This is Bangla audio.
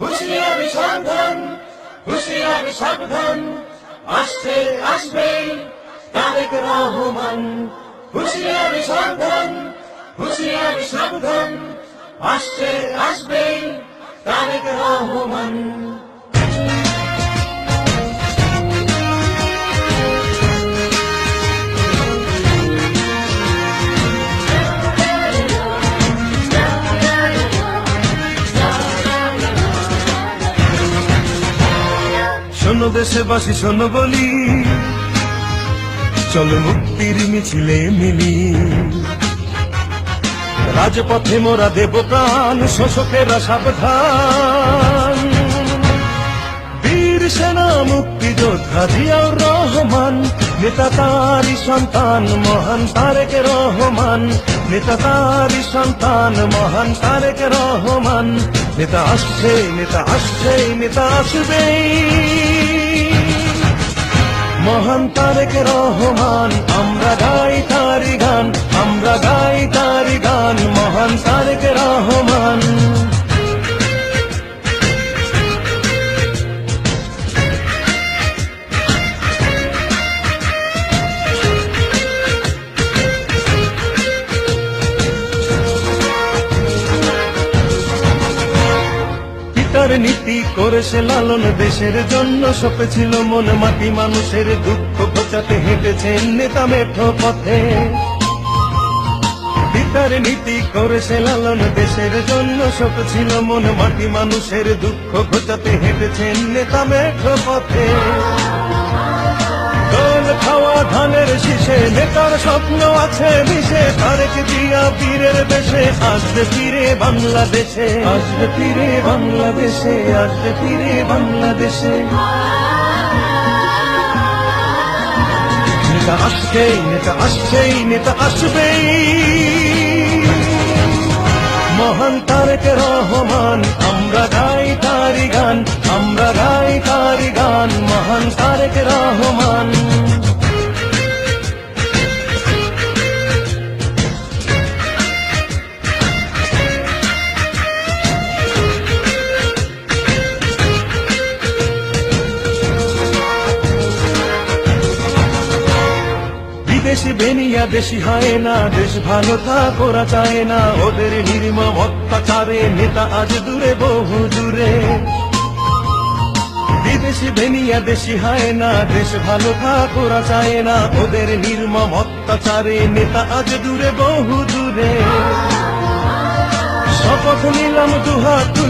হুঁশিয়ারি সাবধান, হুশিয়ারি সাবধান। আসছে, আসবে তারেক রহমান। হুশিয়ারি সাবধান হুশিয়ারি সাবধান। আসছে, আসবে তারেক রহমান। শোনো দেশবাসী, শোনো বলি। চলো মুক্তির মিছিলে মিলি। রাজপথে মোরা দেব প্রাণ, শোষকেরা সাবধান। বীর সেনা, মুক্তিযোদ্ধা জিয়াউর রহমান নেতা তারি সন্তান, মহান তারেক রহমান। নেতা তারি সন্তান, মহান তারেক রহমান। নেতা আসছে নেতা আসছে, নেতা আসবেই। মহান তারেক রহমান, আমরা গাই তারি গান, আমরা গাই তারি গান, মহান তারেক রহমান। নীতি করেছে লালন দেশের জন্য। সপেছিল মন মাটি, মানুষের দুঃখ বোঝাতে হেঁটেছেন নেতা মেঠো পথে। পিতার নীতি করেছে লালন দেশের জন্য। সপেছিল মন মাটি, মানুষের দুঃখ ঘোচাতে হেঁটেছেন নেতা মেঠো পথে। খাওয়া ধানের শীষে, নেতার স্বপ্ন আছে মিশে। তারেক দিয়া পীরের দেশে আসবে ফিরে বাংলাদেশে। আসবে ফিরে বাংলাদেশে, আসবে ফিরে বাংলাদেশে। নেতা আসছেই নেতা আসছেই, নেতা আসবেই। মহান তারেক রহমান বিদেশি বেনিয়া দেশি হয় না দেশ ভালো তা করা চায় না। ওদের নির্মম অত্যাচারে নেতা আজ দূরে, বহু দূরে। বিদেশি বেনিয়া দেশি হয় না দেশ ভালো তা করা চায় না। ওদের নির্মম অত্যাচারে নেতা আজ দূরে, বহু দূরে। শপথ নিলাম দুহাত তুলে